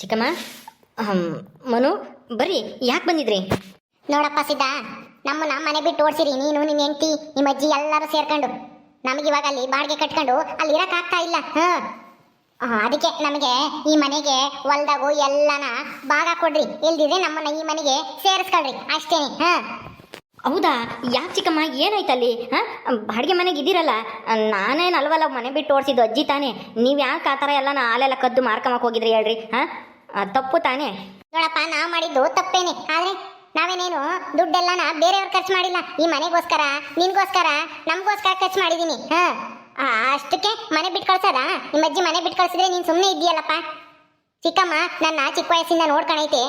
ಚಿಕ್ಕಮ್ಮ ಮನು, ಬರ್ರಿ, ಯಾಕೆ ಬಂದಿದ್ರಿ? ನೋಡಪ್ಪ ಸಿದ್ದ, ನಮ್ಮನ್ನ ಮನೆ ಬಿಟ್ಟು ಓಡಿಸಿರಿ, ನೀನು ನಿನ್ನ ಹೆಂಡತಿ, ನಿಮ್ಮ ಅಜ್ಜಿ ಎಲ್ಲರೂ ಸೇರ್ಕೊಂಡು. ನಮಗೆ ಇವಾಗ ಅಲ್ಲಿ ಬಾಡಿಗೆ ಕಟ್ಕೊಂಡು ಅಲ್ಲಿ ಇರೋಕ್ಕಾಗ್ತಾ ಇಲ್ಲ ಹಾಂ, ಅದಕ್ಕೆ ನಮಗೆ ಈ ಮನೆಗೆ ಹೊಲ್ದಾಗು ಎಲ್ಲನ ಭಾಗ ಕೊಡ್ರಿ. ಇಲ್ದಿದ್ರೆ ನಮ್ಮನ್ನ ಈ ಮನೆಗೆ ಸೇರಿಸ್ಕೊಳ್ರಿ, ಅಷ್ಟೇನೆ, ಹಾಂ? ಹೌದಾ? ಯಾಕೆ ಚಿಕ್ಕಮ್ಮ? ಏನಾಯ್ತಲ್ಲಿ? ಹಾಂ? ಬಾಡಿಗೆ ಮನೆಗೆ ಇದ್ದೀರಲ್ಲ ನಾನೇನು ಅಲ್ವಲ್ಲ ಮನೆ ಬಿಟ್ಟು ಓಡಿಸಿದ್ದು ಅಜ್ಜಿ ತಾನೇ. ನೀವು ಯಾಕೆ ಆ ಥರ ಎಲ್ಲ ನಾ ಹಾಲೆಲ್ಲ ಕದ್ದು ಮಾರ್ಕೊಂಬಕ್ಕೆ ಹೋಗಿದ್ರಿ ಹೇಳ್ರಿ, ಹಾಂ? ತಪ್ಪು ತಾನೇ. ನೋಡಪ್ಪ ನಾ ಮಾಡಿದ್ದು ತಪ್ಪೇನೆ. ಆದ್ರೆ ನಾವೇನೇನು ದುಡ್ಡೆಲ್ಲನ ಬೇರೆಯವ್ರು ಖರ್ಚು ಮಾಡಿಲ್ಲ? ಈ ಮನೆಗೋಸ್ಕರ, ನಿನ್ಗೋಸ್ಕರ, ನಮಗೋಸ್ಕರ ಖರ್ಚು ಮಾಡಿದ್ದೀನಿ ಹಾಂ? ಅಷ್ಟಕ್ಕೆ ಮನೆ ಬಿಟ್ಟು ಕಳ್ಸೋದ? ನಿಮ್ಮ ಅಜ್ಜಿ ಮನೆ ಬಿಟ್ಟು ಕಳ್ಸಿದ್ರೆ ನೀನು ಸುಮ್ಮನೆ ಇದ್ದೀಯಲ್ಲಪ್ಪ? ಚಿಕ್ಕಮ್ಮ, ನನ್ನ ಚಿಕ್ಕ ವಯಸ್ಸಿಂದ ನೋಡ್ಕೊಂಡೈತೆ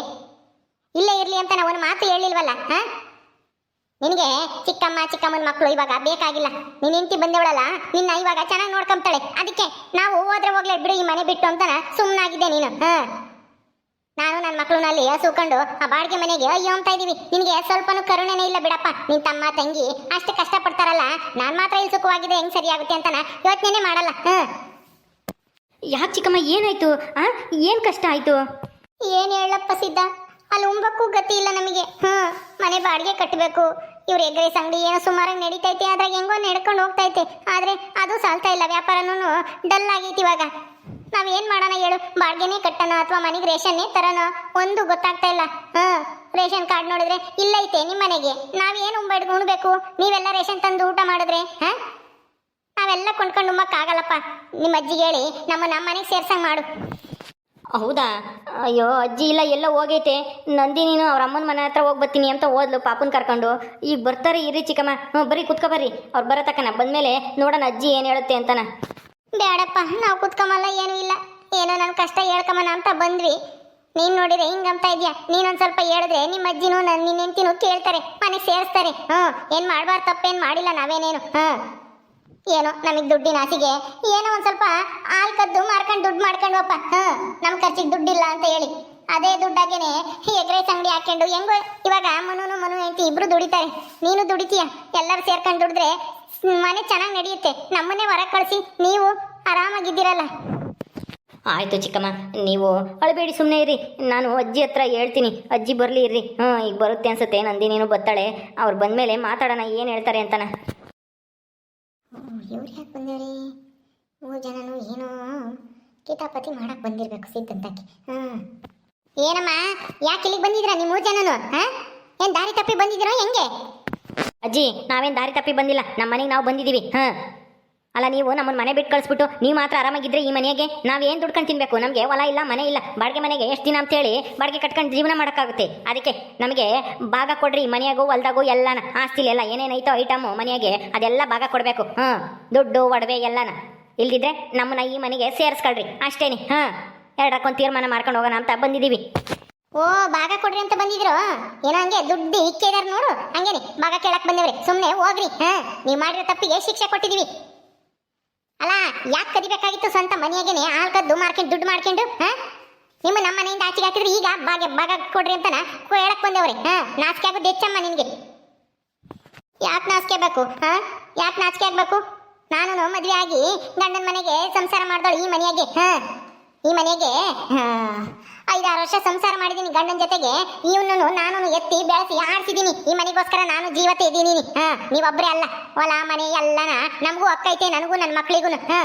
ಇಲ್ಲೇ ಇರಲಿ ಅಂತ ನಾವು ಒಂದು ಮಾತು ಹೇಳಿಲ್ವಲ್ಲ, ಹಾ? ನಿನಗೆ ಚಿಕ್ಕಮ್ಮ ಚಿಕ್ಕಮ್ಮನ ಮಕ್ಕಳು ಇವಾಗ ಬೇಕಾಗಿಲ್ಲ. ನಿನ್ನ ಹೆಂಡತಿ ಬಂದವಳಲ್ಲ ನಿನ್ನ ಇವಾಗ ಚೆನ್ನಾಗಿ ನೋಡ್ಕೊಂತಾಳೆ ಅದಕ್ಕೆ ನಾವು ಹೋದ್ರೆ ಹೋಗ್ಲೇ ಬಿಡು ಈ ಮನೆ ಬಿಟ್ಟು ಅಂತ ಸುಮ್ಮನಾಗಿದ್ದೆ ನೀನು. ಹಾ. ನಾನು ನನ್ನ ಮಕ್ಕಳನ್ನಲ್ಲಿ ಹಸುಕೊಂಡು ಆ ಬಾಡಿಗೆ ಮನೆಗೆ ಅಯ್ಯೋ ಅಂತ ಇದೀವಿ ನಿನಗೆ ಸ್ವಲ್ಪನೂ ಕರುಣೆನೇ ಇಲ್ಲ ಬಿಡಪ್ಪ. ನಿನ್ನ ತಮ್ಮ ತಂಗಿ ಅಷ್ಟು ಕಷ್ಟಪಡ್ತಾರಲ್ಲ ನಾನು ಮಾತ್ರ ಇಲ್ಲಿ ಸುಖವಾಗಿದೆ ಹೆಂಗೆ ಸರಿಯಾಗುತ್ತೆ ಅಂತನ ಯೋಚನೆ ಮಾಡಲ್ಲ. ಹ್ಮ್ ಯಾಕೆ ಚಿಕ್ಕಮ್ಮ ಏನಾಯ್ತು? ಆ? ಏನು ಕಷ್ಟ ಆಯಿತು? ಏನು ಹೇಳಪ್ಪ ಸಿದ್ಧ? ಅಲ್ಲಿ ಉಂಬಕ್ಕೂ ಗತಿ ಇಲ್ಲ ನಮಗೆ. ಹ್ಞೂ ಮನೆ ಬಾಡಿಗೆ ಕಟ್ಟಬೇಕು ಇವ್ರ ಎಗ್ರೆಸ್ ಅಂಗಡಿ ಏನೋ ಸುಮಾರಾಗಿ ನಡೀತೈತೆ, ಅದ್ರಾಗ ಹೆಂಗೋ ನಡ್ಕೊಂಡು ಹೋಗ್ತೈತೆ. ಆದ್ರೆ ಅದು ಸಾಲ್ತಾ ಇಲ್ಲ, ವ್ಯಾಪಾರನೂ ಡಲ್ ಆಗೈತಿ ಇವಾಗ. ನಾವ್ ಏನ್ ಮಾಡೋಣ ಹೇಳು? ಬಾಡಿಗೆನೇ ಕಟ್ಟೋಣ ಅಥವಾ ಮನೆಗೆ ರೇಷನ್ನೇ ತರೋಣ? ಒಂದು ಗೊತ್ತಾಗ್ತಾ ಇಲ್ಲ. ಹ್ಮ್ ರೇಷನ್ ಕಾರ್ಡ್ ನೋಡಿದ್ರೆ ಇಲ್ಲೈತೆ ನಿಮ್ಮ ಮನೆಗೆ. ನಾವೇನು ಉಂಬ ಉಣ್ಬೇಕು? ನೀವೆಲ್ಲ ರೇಷನ್ ತಂದು ಊಟ ಮಾಡಿದ್ರೆ, ಹಾಂ? ನಾವೆಲ್ಲ ಕೊಂಡ್ಕೊಂಡು ಉಮ್ಮಕ್ಕಾಗಲ್ಲಪ್ಪ. ನಿಮ್ಮ ಅಜ್ಜಿಗೆ ಹೇಳಿ, ನಮ್ಮ ನಮ್ಮ ಮನೆಗೆ ಸೇರ್ಸಂಗ್ ಮಾಡು. ಹೌದಾ? ಅಯ್ಯೋ, ಅಜ್ಜಿ, ಇಲ್ಲ, ಎಲ್ಲೋ ಹೋಗೈತೆ. ನಂದಿನಿನು ಅವ್ರ ಅಮ್ಮನ ಮನೆ ಹತ್ರ ಹೋಗಿ ಬರ್ತೀನಿ ಅಂತ ಓದ್ಲು ಪಾಪನ್ ಕರ್ಕೊಂಡು. ಈಗ ಬರ್ತಾರೆ, ಇರಿ ಚಿಕ್ಕಮ್ಮ. ಹ್ಞೂ, ಬರೀ ಕುತ್ಕೊ ಬರ್ರಿ. ಅವ್ರು ಬರೋ ತಕ್ಕನ. ಬಂದಮೇಲೆ ನೋಡೋಣ ಅಜ್ಜಿ ಏನು ಹೇಳುತ್ತೆ ಅಂತಾನ. ಬೇಡಪ್ಪ, ನಾವು ಕುತ್ಕೊಂಬಲ್ಲ ಏನೂ ಇಲ್ಲ. ಏನೋ ನನ್ನ ಕಷ್ಟ ಹೇಳ್ಕೊಂಬನ ಅಂತ ಬಂದ್ವಿ. ನೀನು ನೋಡಿದ್ರೆ ಅಂತ ಇದೆಯಾ? ನೀನೊಂದು ಸ್ವಲ್ಪ ಹೇಳಿದ್ರೆ ನಿಮ್ಮ ಅಜ್ಜಿನೂ ನನ್ನ ನಿನ್ನ ಕೇಳ್ತಾರೆ, ಮನೆಗೆ ಸೇರಿಸ್ತಾರೆ. ಹ್ಞೂ, ಏನು ಮಾಡಬಾರ್ದು, ತಪ್ಪೇನು ಮಾಡಿಲ್ಲ ನಾವೇನೇನು. ಹಾಂ ಏನೋ ನಮಗೆ ದುಡ್ಡಿನ ಆಸೆಗೆ ಏನೋ ಒಂದು ಸ್ವಲ್ಪ ಹಾಲು ಕದ್ದು ಮಾರ್ಕೊಂಡು ದುಡ್ಡು ಮಾಡ್ಕೊಂಡು ಅಪ್ಪ ಹಾಂ ನಮ್ಮ ಖರ್ಚಿಗೆ ದುಡ್ಡಿಲ್ಲ ಅಂತ ಹೇಳಿ. ಅದೇ ದುಡ್ಡಾಗೇನೆ ಎಗ್ರೈಸ್ ಅಂಗಡಿ ಹಾಕೊಂಡು ಹೆಂಗೋ ಇವಾಗ ಮನುನು ಮನು ಹೆಂಡತಿ ಇಬ್ರು ದುಡಿತಾರೆ. ನೀನು ದುಡಿತೀಯ? ಎಲ್ಲರೂ ಸೇರ್ಕೊಂಡು ದುಡಿದ್ರೆ ಮನೆ ಚೆನ್ನಾಗಿ ನಡೆಯುತ್ತೆ. ನಮ್ಮನ್ನೇ ಹೊರಗೆ ಕಳಿಸಿ ನೀವು ಆರಾಮಾಗಿದ್ದೀರಲ್ಲ. ಆಯಿತು ಚಿಕ್ಕಮ್ಮ, ನೀವು ಅಳಬೇಡಿ ಸುಮ್ಮನೆ ಇರಿ. ನಾನು ಅಜ್ಜಿ ಹತ್ರ ಹೇಳ್ತೀನಿ. ಅಜ್ಜಿ ಬರಲಿ, ಇರ್ರಿ. ಹ್ಞೂ ಈಗ ಬರುತ್ತೆ ಅನ್ಸುತ್ತೆ. ನಂದಿನೇನು ಬತ್ತಾಳೆ ಅವ್ರು ಬಂದಮೇಲೆ ಮಾತಾಡೋಣ, ಏನು ಹೇಳ್ತಾರೆ ಅಂತಾನ. ಇವ್ರು ಯಾಕೆ ಬಂದೇವ್ರಿ? ಮೂರು ಜನನು ಏನೋ ಕಿತಾಪತಿ ಮಾಡಕ್ ಬಂದಿರ್ಬೇಕು ಸಿದ್ಧಂತಕ್ಕೆ. ಹಾಂ. ಏನಮ್ಮ, ಯಾಕೆ ಇಲ್ಲಿಗೆ ಬಂದಿದ್ರ ನೀವು ಮೂರು ಜನನು? ಹಾಂ? ಏನು ದಾರಿ ತಪ್ಪಿ ಬಂದಿದ್ದೀರೋ ಹೆಂಗೆ? ಅಜ್ಜಿ, ನಾವೇನು ದಾರಿ ತಪ್ಪಿ ಬಂದಿಲ್ಲ. ನಮ್ಮ ಮನೆಗೆ ನಾವು ಬಂದಿದ್ದೀವಿ. ಹಾಂ. ಅಲ್ಲ, ನೀವು ನಮ್ಮ ಮನೆ ಬಿಟ್ಟು ಕಳಿಸ್ಬಿಟ್ಟು ನೀವು ಮಾತ್ರ ಆರಾಮಾಗಿದ್ರೆ ಈ ಮನೆಗೆ ಏನು ದುಡ್ಕೊಂಡು ತಿನ್ಬೇಕು? ನಮಗೆ ಹೊಲ ಇಲ್ಲ, ಮನೆ ಇಲ್ಲ. ಬಾಡಿಗೆ ಮನೆಗೆ ಎಷ್ಟು ದಿನ ಅಂತೇಳಿ ಬಾಡಿಗೆ ಕಟ್ಕೊಂಡು ಜೀವನ ಮಾಡೋಕ್ಕಾಗುತ್ತೆ. ಅದಕ್ಕೆ ನಮಗೆ ಭಾಗ ಕೊಡ್ರಿ, ಮನೆಯಾಗೂ ಹೊಲ್ದಾಗು ಎಲ್ಲನ. ಆಸ್ತಿಲಿ ಎಲ್ಲ ಏನೇನೈತೋ ಐಟಮು ಮನೆಗೆ ಅದೆಲ್ಲ ಭಾಗ ಕೊಡಬೇಕು. ಹ್ಞೂ ದುಡ್ಡು, ಒಡವೆ ಎಲ್ಲನ. ಇಲ್ದಿದ್ರೆ ನಮ್ಮನ್ನ ಈ ಮನೆಗೆ ಸೇರಿಸ್ಕೊಳ್ರಿ. ಅಷ್ಟೇನಿ. ಹಾಂ ಎರಡಕ್ಕೊಂದು ತೀರ್ಮಾನ ಮಾಡ್ಕೊಂಡು ಹೋಗೋಣ ಅಂತ ಬಂದಿದ್ದೀವಿ. ಓ, ಭಾಗ ಕೊಡ್ರಿ ಅಂತ ಬಂದಿದ್ರು? ಏನೋ ಹಂಗೆ ದುಡ್ಡು ಇಚ್ಛೆ ಇದಾರೆ ನೋಡು. ಹಂಗೇನೆ, ಭಾಗ ಕೇಳಕ್ ಬಂದವ್ರಿ. ಸುಮ್ಮನೆ ಹೋಗ್ರಿ. ಹಾ, ನೀವು ಮಾಡಿರೋ ತಪ್ಪಿಗೆ ಶಿಕ್ಷೆ ಕೊಟ್ಟಿದೀವಿ ಅಲ್ಲ, ಯಾಕೆ ಕದಿಬೇಕಾಗಿತ್ತು ಸ್ವಂತ ಮನೆಯಾಗೇನೆ? ಹಾಲು ಕದ್ದು ಮಾರ್ಕೊಂಡು, ದುಡ್ಡು ಮಾಡ್ಕೊಂಡು ಹಾ? ನಿಮ್ಮ ನಮ್ಮ ಮನೆಯಿಂದ ಆಚೆಗೆ ಹಾಕಿದ್ರೆ ಈಗ ಭಾಗ ಭಾಗ ಕೊಡ್ರಿ ಅಂತನ? ಹೇಳಕ್ ಬಂದೇವ್ರಿ, ಹಾ? ನಾಚಿಕೆ ಆಗೋದು ಹೆಚ್ಚಮ್ಮ ನಿನ್ಗೆ. ಯಾಕೆ ನಾಚಿಕೆ ಆಗ್ಬೇಕು, ಹಾ? ಯಾಕೆ ನಾಚಿಕೆ ಆಗ್ಬೇಕು? ನಾನು ಮದುವೆ ಆಗಿ ಗಂಡನ ಮನೆಗೆ ಸಂಸಾರ ಮಾಡ್ದಳು ಈ ಮನೆಯಾಗೆ, ಹಾ? ಈ ಮನೆಗೆ ಐದಾರು ವರ್ಷ ಸಂಸಾರ ಮಾಡಿದ್ದೀನಿ ಗಂಡನ ಜೊತೆಗೆ. ಇವನನ್ನು ನಾನು ಎತ್ತಿ ಬೆಳೆಸಿ ಆಡ್ಸಿದ್ದೀನಿ ಈ ಮನೆಗೋಸ್ಕರ ನಾನು ಜೀವತೆ ಇದ್ದೀನಿ. ಹಾ ನೀವೊಬ್ಬರೇ ಅಲ್ಲ. ಹೊಲ, ಮನೆ ಎಲ್ಲನ ನಮಗೂ ಅಕ್ಕೈತೆ ನನಗೂ ನನ್ನ ಮಕ್ಳಿಗೂ. ಹಾ.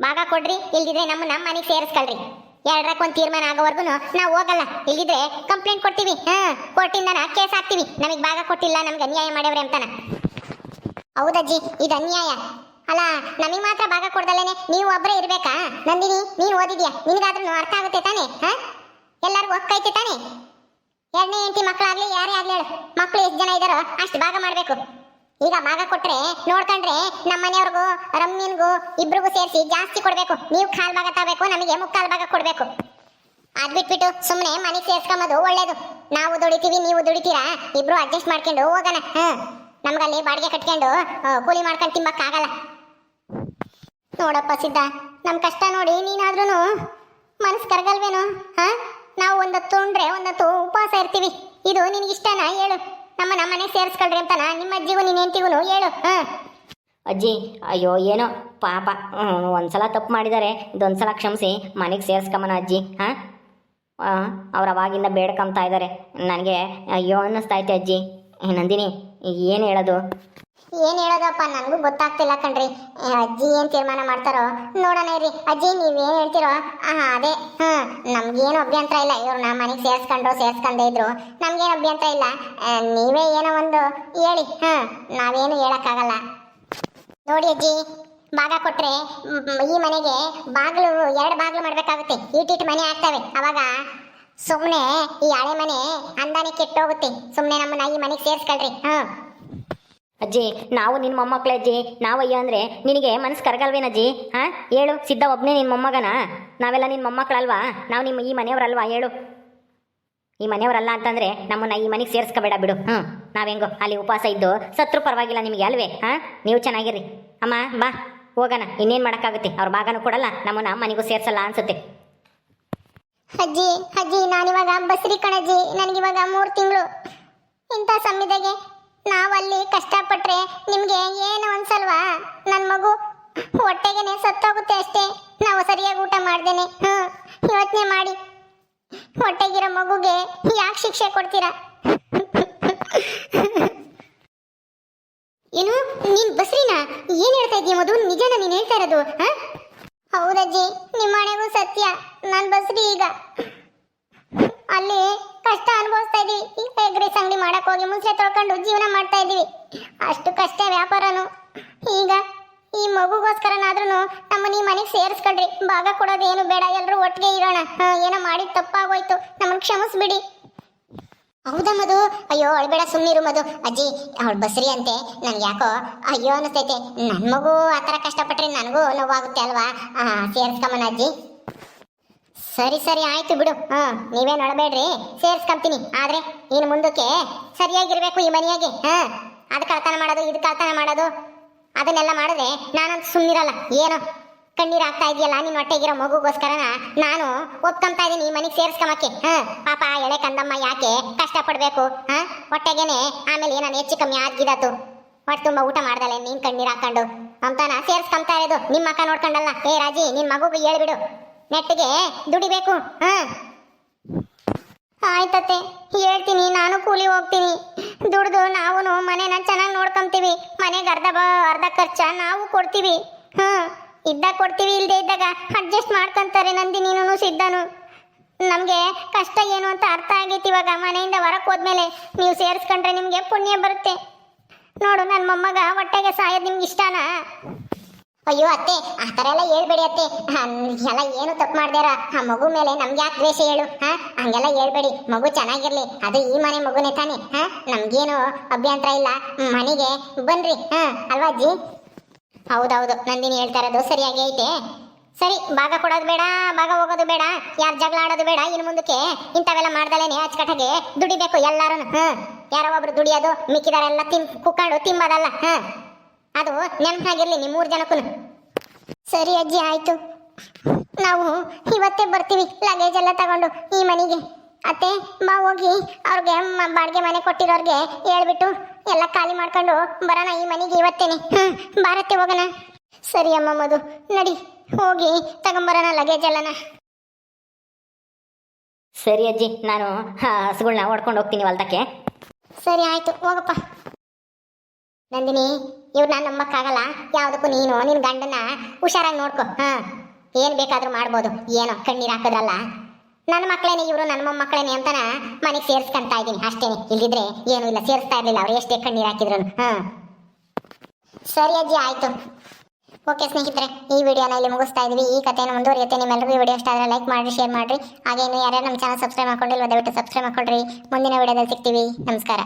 ಭಾಗ ಕೊಡ್ರಿ, ಇಲ್ದಿದ್ರೆ ನಮ್ಮ ನಮ್ಮ ಮನೆಗೆ ಸೇರಿಸ್ಕೊಳ್ರಿ. ಎರಡಕ್ಕೊಂದು ತೀರ್ಮಾನ ಆಗೋವರೆಗೂ ನಾವು ಹೋಗಲ್ಲ. ಇಲ್ದಿದ್ರೆ ಕಂಪ್ಲೇಂಟ್ ಕೊಡ್ತೀವಿ. ಹಾ ಕೋರ್ಟಿಂದ ಕೇಸ್ ಹಾಕ್ತೀವಿ. ನಮಗೆ ಭಾಗ ಕೊಟ್ಟಿಲ್ಲ, ನಮ್ಗೆ ಅನ್ಯಾಯ ಮಾಡ್ಯವ್ರೆ ಅಂತಾನ. ಹೌದಜ್ಜಿ, ಇದು ಅನ್ಯಾಯ. ಅಲ್ಲ, ನಮಗೆ ಮಾತ್ರ ಭಾಗ ಕೊಡ್ದಲ್ಲೇನೆ? ನೀವು ಒಬ್ಬರೇ ಇರ್ಬೇಕಾ? ನಂದಿನಿ, ನೀನು ಓದಿದ್ಯಾ? ನಿನಗಾದ್ರೂ ಅರ್ಥ ಆಗುತ್ತೆ ತಾನೆ, ಹಾ? ಎಲ್ಲರಿಗೂ ಒಕ್ಕೈತೆ ತಾನೆ? ಎರಡನೇ ಹೆಂಡತಿ ಮಕ್ಕಳಾಗ್ಲಿ ಯಾರೇ ಆಗ್ಲಿ ಮಕ್ಕಳು ಎಷ್ಟು ಜನ ಇದ್ದಾರೋ ಅಷ್ಟು ಭಾಗ ಮಾಡಬೇಕು. ಈಗ ಭಾಗ ಕೊಟ್ರೆ, ನೋಡ್ಕೊಂಡ್ರೆ ನಮ್ಮ ಮನೆಯವ್ರಿಗೂ, ರಮ್ಯನ್ಗೂ, ಇಬ್ರಿಗೂ ಸೇರಿಸಿ ಜಾಸ್ತಿ ಕೊಡಬೇಕು. ನೀವು ಕಾಲ್ ಭಾಗ ತಗೋಬೇಕು, ನಮಗೆ ಮುಕ್ಕಾಲು ಭಾಗ ಕೊಡಬೇಕು. ಅದ್ ಬಿಟ್ಬಿಟ್ಟು ಸುಮ್ಮನೆ ಮನೆ ಸೇರ್ಸ್ಕೊಂಬೋದು ಒಳ್ಳೇದು. ನಾವು ದುಡಿತೀವಿ, ನೀವು ದುಡಿತೀರಾ? ಇಬ್ರು ಅಡ್ಜಸ್ಟ್ ಮಾಡ್ಕೊಂಡು ಹೋಗೋಣ, ಹಾ? ನಮ್ಗಲ್ಲಿ ಬಾಡಿಗೆ ಕಟ್ಕೊಂಡು ಕೂಲಿ ಮಾಡ್ಕೊಂಡು ತಿಂಬಕ್ಕಾಗಲ್ಲ ನೋಡಪ್ಪ ಸಿದ್ಧ ನಮ್ಮ ಕಷ್ಟ ನೋಡಿ ನೀನಾದ್ರೂ ಮನಸ್ಸು ಕರಗಲ್ವೇನು? ಹಾ? ನಾವು ಒಂದತ್ತು ಉಂಡ್ರೆ ಒಂದತ್ತು ಉಪವಾಸ ಇರ್ತೀವಿ. ಇದು ನಿನಗಿಷ್ಟನಾ? ಹೇಳು. ನಮ್ಮ ನಮ್ಮನೆ ಸೇರಿಸ್ಕೊಳ್ರಿ ಅಂತಾನ? ನಿಮ್ಮ ಅಜ್ಜಿಗೂ ನಿನ್ನ ಹೆಂಡತಿಗೂ ಹೇಳು. ಹಾ? ಅಜ್ಜಿ, ಅಯ್ಯೋ, ಏನೋ ಪಾಪ. ಒಂದ್ಸಲ ತಪ್ಪು ಮಾಡಿದ್ದಾರೆ ಇದೊಂದ್ಸಲ ಕ್ಷಮಿಸಿ, ಮನೆಗೆ ಸೇರಿಸ್ಕೊಂಬನ ಅಜ್ಜಿ, ಹಾಂ? ಅವ್ರು ಅವಾಗಿಂದ ಬೇಡ್ಕೊಂತ ಇದ್ದಾರೆ ನನಗೆ, ಅಯ್ಯೋ, ಅನ್ನಿಸ್ತಾ ಐತೆ ಅಜ್ಜಿ. ನಂದಿನಿ, ಏನು ಹೇಳೋದು? ಏನ್ ಹೇಳೋದಪ್ಪ, ನನಗೂ ಗೊತ್ತಾಗ್ತಿಲ್ಲ ಕಣ್ರಿ. ಅಜ್ಜಿ ಏನ್ ತೀರ್ಮಾನ ಮಾಡ್ತಾರೋ? ನೋಡೋಣ ರೀ ಅಜ್ಜಿ, ನೀವೇನ್ ಹೇಳ್ತಿರೋ? ಆ, ಅದೇ. ಹ್ಮ್, ನಮ್ಗೇನು ಅಭ್ಯಂತರ ಇಲ್ಲ. ಇವ್ರು ನಮ್ಮ ಮನೆಗೆ ಸೇರ್ಸ್ಕೊಂಡ್ರು, ಸೇರ್ಸ್ಕೊಂಡೇ ಇದ್ರು. ನಮ್ಗೇನು ಅಭ್ಯಂತರ ಇಲ್ಲ. ನೀವೇ ಏನೋ ಒಂದು ಹೇಳಿ. ಹ್ಮ್, ನಾವೇನು ಹೇಳಕ್ಕಾಗಲ್ಲ. ನೋಡಿ ಅಜ್ಜಿ, ಭಾಗ ಕೊಟ್ರೆ ಈ ಮನೆಗೆ ಬಾಗಿಲು, ಎರಡು ಬಾಗಿಲು ಮಾಡ್ಬೇಕಾಗುತ್ತೆ. ಇಟ್ಟಿಟ್ಟು ಮನೆ ಆಗ್ತವೆ ಅವಾಗ ಸುಮ್ಮನೆ ಈ ಹಳೆ ಮನೆ ಅಂದಾನೆ ಕೆಟ್ಟೋಗುತ್ತೆ. ಸುಮ್ಮನೆ ನಮ್ಮನ್ನ ಈ ಮನೆಗೆ ಸೇರ್ಸ್ಕೊಳ್ರಿ. ಹ್ಮ್. ಅಜ್ಜಿ, ನಾವು ನಿನ್ನ ಮೊಮ್ಮಕ್ಳೆ ಅಜ್ಜಿ. ನಾವಯ್ಯ ಅಂದರೆ ನಿನಗೆ ಮನಸ್ಸು ಕರಗಲ್ವೇನಜ್ಜಿ ಹಾಂ ಹೇಳು, ಸಿದ್ಧ ಒಬ್ಬನೇ ನಿನ್ನ ಮೊಮ್ಮಗನ? ನಾವೆಲ್ಲ ನಿನ್ನ ಮೊಮ್ಮಕ್ಳಲ್ವಾ? ನಾವು ನಿಮ್ಮ ಈ ಮನೆಯವರಲ್ವಾ? ಹೇಳು. ಈ ಮನೆಯವರಲ್ಲ ಅಂತಂದರೆ ನಮ್ಮನ್ನ ಈ ಮನೆಗೆ ಸೇರಿಸ್ಕೋಬೇಡ ಬಿಡು. ಹ್ಞೂ ನಾವೆಂಗೋ ಅಲ್ಲಿ ಉಪವಾಸ ಇದ್ದು ಸತ್ರು ಪರವಾಗಿಲ್ಲ ನಿಮಗೆ ಅಲ್ವೇ? ಹಾಂ ನೀವು ಚೆನ್ನಾಗಿರ್ರಿ. ಅಮ್ಮ, ಬಾ. ಹೋಗೋಣ. ಇನ್ನೇನು ಮಾಡೋಕ್ಕಾಗುತ್ತೆ? ಅವ್ರ ಭಾಗನೂ ಕೊಡಲ್ಲ. ನಮ್ಮನ್ನ ಮನೆಗೂ ಸೇರ್ಸಲ್ಲ ಅನ್ಸುತ್ತೆ. ಅಜ್ಜಿ ಅಜ್ಜಿ ನಾನಿವಾಗ ಬಸ್ರಿ ಕಣಜ್ಜಿ. ನನಗಿವಾಗ ಮೂರು ತಿಂಗಳು. ಇಂಥ ಸಮಯದಾಗೆ ನಾವಲ್ಲಿ ಕಷ್ಟಪಟ್ರೆ ನಿಮಗೆ ಏನು ಅನ್ಸಲ್ವಾ ನನ್ನ ಮಗು ಹೊಟ್ಟೆಗೆನೆ ಸತ್ತೋಗುತ್ತೆ ಅಷ್ಟೇ. ನಾವು ಸರಿಯಾಗಿ ಊಟ ಮಾಡ್ದೇನೆ. ಹ್ಞೂ ಯೋಚನೆ ಮಾಡಿ. ಹೊಟ್ಟೆಗಿರೋ ಮಗುಗೆ ಯಾಕೆ ಶಿಕ್ಷೆ ಕೊಡ್ತೀರಾ? ಏನು, ನೀನ್ ಬಸ್ರಿನಾ? ಏನ್ ಹೇಳ್ತಾ ಇದೀಯ ಮಧು? ನಿಜನ ನೀನ್ ಹೇಳ್ತಾ ಇರೋದು ಹೌದಜ್ಜಿ ನಿಮ್ಮ ಮನೆಗೂ ಸತ್ಯ. ನಾನ್ ಬಸ್ರಿ ಈಗ. ಅಲ್ಲಿ ಕಷ್ಟ ಅನುಭವಿಸ್ತಾ ಇದೀವಿ ಈ ಎಗ್ ರೈಸ್ ಅಂಗಡಿ ಮಾಡಕ್ ಹೋಗಿ ಮುಂಚೆ ತೊಳ್ಕೊಂಡು ಜೀವನ ಮಾಡ್ತಾ ಇದೀವಿ ಅಷ್ಟು ಕಷ್ಟ ವ್ಯಾಪಾರನು. ಈಗ ಈ ಮಗುಗೋಸ್ಕರನಾದ್ರೂ ನಮ್ಮನ್ನ ಈ ಮನೆಗೆ ಸೇರಿಸ್ಕೊಳ್ರಿ. ಭಾಗ ಕೊಡೋದು ಏನು ಬೇಡ. ಎಲ್ಲರೂ ಒಟ್ಟಿಗೆ ಇರೋಣ. ಏನೋ ಮಾಡಿದ ತಪ್ಪಾಗೋಯ್ತು. ನಮ್ಮನ್ನ ಕ್ಷಮಿಸ್ಬಿಡಿ. ಹೌದಾ ಮಧು? ಅಯ್ಯೋ ಅಳ್ಬೇಡ ಸುಮ್ಮನಿರು ಮಧು. ಅಜ್ಜಿ, ಅವಳು ಬಸ್ರಿ ಅಂತೆ. ನನ್ಗೆ ಯಾಕೋ ಅಯ್ಯೋ ಅನಿಸ್ತೈತೆ ನನ್ನ ಮಗು ಆ ಥರ ಕಷ್ಟಪಟ್ರೆ ನನಗೂ ನೋವಾಗುತ್ತೆ ಅಲ್ವಾ? ಸೇರ್ಸ್ಕೊಂಬನ ಅಜ್ಜಿ. ಸರಿ ಸರಿ, ಆಯ್ತು ಬಿಡು. ಹಾ ನೀವೇನು ಅಳಬೇಡ್ರಿ ಸೇರ್ಸ್ಕೊಂತೀನಿ. ಆದ್ರೆ ಇನ್ನು ಮುಂದಕ್ಕೆ ಸರಿಯಾಗಿರ್ಬೇಕು ಈ ಮನೆಯಾಗೆ. ಹಾ ಅದು ಕಳ್ತನ ಮಾಡೋದು ಇದು ಕಳ್ತನ ಮಾಡೋದು. ಅದನ್ನೆಲ್ಲ ಮಾಡಿದ್ರೆ ನಾನಂತ ಸುಮ್ಮನಿರಲ್ಲ ಏನು? ಕಣ್ಣೀರ್ ಆಗ್ತಾ ಇದೆಯಲ್ಲ, ನಿನ್ನ ಹೊಟ್ಟೆಗಿರೋ ಮಗುಗೋಸ್ಕರನ ನಾನು ಒಪ್ಕೊಂತ ಇದೀನಿ ಈ ಮನೆಗೆ ಸೇರ್ಸ್ಕೊಂಬಕ್ಕೆ ಹಾ, ಪಾಪ ಎಳೆ ಕಂದಮ್ಮ ಯಾಕೆ ಕಷ್ಟಪಡ್ಬೇಕು? ಹಾ, ಹೊಟ್ಟೆಗೇನೆ ಆಮೇಲೆ ಏನಾನ ಹೆಚ್ಚು ಕಮ್ಮಿ ಆಗಿದಾತು ಹೊಟ್ಟೆ ತುಂಬಾ ಊಟ ಮಾಡ್ದಲ್ಲ ನೀನ್ ಕಣ್ಣೀರ್ ಹಾಕೊಂಡು. ಅಂತಾನ ಸೇರ್ಸ್ಕೊಂತ ಇರೋದು. ನಿಮ್ಮ ಅಕ್ಕ ನೋಡ್ಕೊಂಡಲ್ಲ. ಏ ರಾಜಿ, ನಿನ್ ಮಗುಗೆ ಹೇಳ್ಬಿಡು. ನೆಟ್ಟಿಗೆ ದುಡಿಬೇಕು, ಹಾ. ಆಯ್ತತ್ತೆ ಹೇಳ್ತೀನಿ, ನಾನು ಕೂಲಿ ಹೋಗ್ತೀನಿ. ದುಡ್ದು ನಾವು ಮನೆನ ಚೆನ್ನಾಗಿ ನೋಡ್ಕೊಂತೀವಿ. ಮನೆಗೆ ಅರ್ಧ ಬ, ಅರ್ಧ ಖರ್ಚ ನಾವು ಕೊಡ್ತೀವಿ. ಹ್ಮ್ ಇದ್ದಾಗ ಕೊಡ್ತೀವಿ ಇಲ್ಲದೆ ಇದ್ದಾಗ ಅಡ್ಜಸ್ಟ್ ಮಾಡ್ಕೊಂತಾರೆ ನಂದಿ ನೀನು ಸಿದ್ಧನು. ನಮಗೆ ಕಷ್ಟ ಏನು ಅಂತ ಅರ್ಥ ಆಗೈತಿ ಇವಾಗ, ಮನೆಯಿಂದ ಹೊರಕ್ಕೆ ಹೋದ್ಮೇಲೆ ನೀವು ಸೇರಿಸ್ಕೊಂಡ್ರೆ ನಿಮಗೆ ಪುಣ್ಯ ಬರುತ್ತೆ. ನೋಡು ನನ್ನ ಮೊಮ್ಮಗ ಹೊಟ್ಟೆಗೆ ಸಾಯೋದು ನಿಮ್ಗೆ ಇಷ್ಟನಾ? ಅಯ್ಯೋ ಅತ್ತೆ, ಆ ಥರ ಎಲ್ಲ ಹೇಳ್ಬೇಡಿ ಅತ್ತೆ. ಎಲ್ಲ ಏನು ತಪ್ಪು ಮಾಡ್ದಾರ ಆ ಮಗು ಮೇಲೆ ನಮ್ಗೆ ಯಾಕೆ ದ್ವೇಷ ಹೇಳು, ಹಾ? ಹಂಗೆಲ್ಲ ಹೇಳ್ಬೇಡಿ. ಮಗು ಚೆನ್ನಾಗಿರ್ಲಿ, ಅದು ಈ ಮನೆ ಮಗುನೇ ತಾನೆ, ಹಾ? ನಮ್ಗೇನು ಅಭ್ಯಂತರ ಇಲ್ಲ. ಮನೆಗೆ ಬನ್ರಿ, ಹಾ, ಅಲ್ವಾ ಅಜ್ಜಿ? ಹೌದೌದು, ನಂದಿನಿ ಹೇಳ್ತಾ ಇರೋದು ಸರಿಯಾಗಿ ಐತೆ. ಸರಿ, ಭಾಗ ಕೊಡೋದು ಬೇಡ, ಭಾಗ ಹೋಗೋದು ಬೇಡ, ಯಾರು ಜಗಳ ಆಡೋದು ಬೇಡ, ಇನ್ನು ಮುಂದಕ್ಕೆ ಇಂಥವೆಲ್ಲ ಮಾಡ್ದಲೇನೆ ಅಚ್ಚಕಟಗೆ ದುಡಿಬೇಕು ಎಲ್ಲಾರು ಹ್ಞೂ ಯಾರೋ ಒಬ್ರು ದುಡಿಯೋದು ಮಿಕ್ಕಿದಾರೆಲ್ಲ ತಿನ್ ಕುಕ್ಕೊಂಡು ತಿಂಬೋದಲ್ಲ ಹಾ ಅದು ನೆನಪಾಗಿರ್ಲಿ ನಿಮ್ಮ ಮೂರು ಜನಕ್ಕೂ ಸರಿ ಅಜ್ಜಿ ಆಯ್ತು. ನಾವು ಇವತ್ತೇ ಬರ್ತೀವಿ ಲಗೇಜ್ ಎಲ್ಲ ತಗೊಂಡು ಈ ಮನೆಗೆ. ಅತ್ತೆ ಬಾ ಹೋಗಿ ಅವ್ರಿಗೆ ಬಾಡಿಗೆ ಮನೆ ಕೊಟ್ಟಿರೋರಿಗೆ ಹೇಳ್ಬಿಟ್ಟು ಎಲ್ಲ ಖಾಲಿ ಮಾಡ್ಕೊಂಡು ಬರೋಣ ಈ ಮನೆಗೆ ಇವತ್ತೇನೆ. ಹ್ಞೂ ಬಾರತ್ತೆ ಹೋಗೋಣ. ಸರಿ ಅಮ್ಮ ಮದು ನಡಿ ಹೋಗಿ ತಗೊಂಬರೋಣ ಲಗೇಜ್ ಎಲ್ಲನ. ಸರಿ ಅಜ್ಜಿ ನಾನು ಹಸುಗಳನ್ನ ಹೊಡ್ಕೊಂಡು ಹೋಗ್ತೀನಿ ಹೊಲ್ದಕ್ಕೆ. ಸರಿ ಆಯಿತು ಹೋಗಪ್ಪ. ನಂದಿನಿ, ಇವ್ರು ನಾನು ನಂಬಕ್ಕಾಗಲ್ಲ. ಯಾವುದಕ್ಕೂ ನೀನು ನಿನ್ನ ಗಂಡನ ಹುಷಾರಾಗಿ ನೋಡ್ಕೊ. ಹಾ, ಏನು ಬೇಕಾದ್ರೂ ಮಾಡ್ಬೋದು. ಏನೋ ಕಣ್ಣೀರು ಹಾಕಿದ್ರಲ್ಲ. ನನ್ನ ಮಕ್ಕಳೇನೆ ಇವರು ನನ್ನ ಮೊಮ್ಮಕ್ಕಳೇನೆ ಅಂತಾನ ಮನೆಗೆ ಸೇರಿಸ್ಕೊಂತಾ ಇದ್ದೀನಿ. ಅಷ್ಟೇನೆ. ಇಲ್ಲಿದ್ರೆ ಏನೂ ಇಲ್ಲ, ಸೇರಿಸ್ತಾ ಇರ್ಲಿಲ್ಲ ಅವ್ರು. ಎಷ್ಟೇ ಕಣ್ಣೀರು ಹಾಕಿದ್ರು ಹಾ. ಸರಿ ಅಜ್ಜಿ, ಆಯ್ತು. ಓಕೆ ಸ್ನೇಹಿತರೆ, ಈ ವಿಡಿಯೋನ ಇಲ್ಲಿ ಮುಗಿಸ್ತಾ ಇದ್ವಿ. ಈ ಕಥೆಯನ್ನು ಮುಂದುವರಿಯುತ್ತೆ. ನಿಮ್ಮೆಲ್ಲರಿಗೂ ವಿಡಿಯೋ ಇಷ್ಟ ಆದರೆ ಲೈಕ್ ಮಾಡಿ ಶೇರ್ ಮಾಡಿರಿ. ಹಾಗೆ ಇನ್ನು ಯಾರ್ಯಾರು ನಮ್ಮ ಚಾನಲ್ ಸಬ್ಸ್ಕ್ರೈಬ್ ಮಾಡ್ಕೊಂಡಿಲ್ಲ ದಯವಿಟ್ಟು ಸಬ್ಸ್ಕ್ರೈಬ್ ಮಾಡ್ಕೊಳ್ರಿ. ಮುಂದಿನ ವಿಡಿಯೋದಲ್ಲಿ ಸಿಗ್ತೀವಿ. ನಮಸ್ಕಾರ.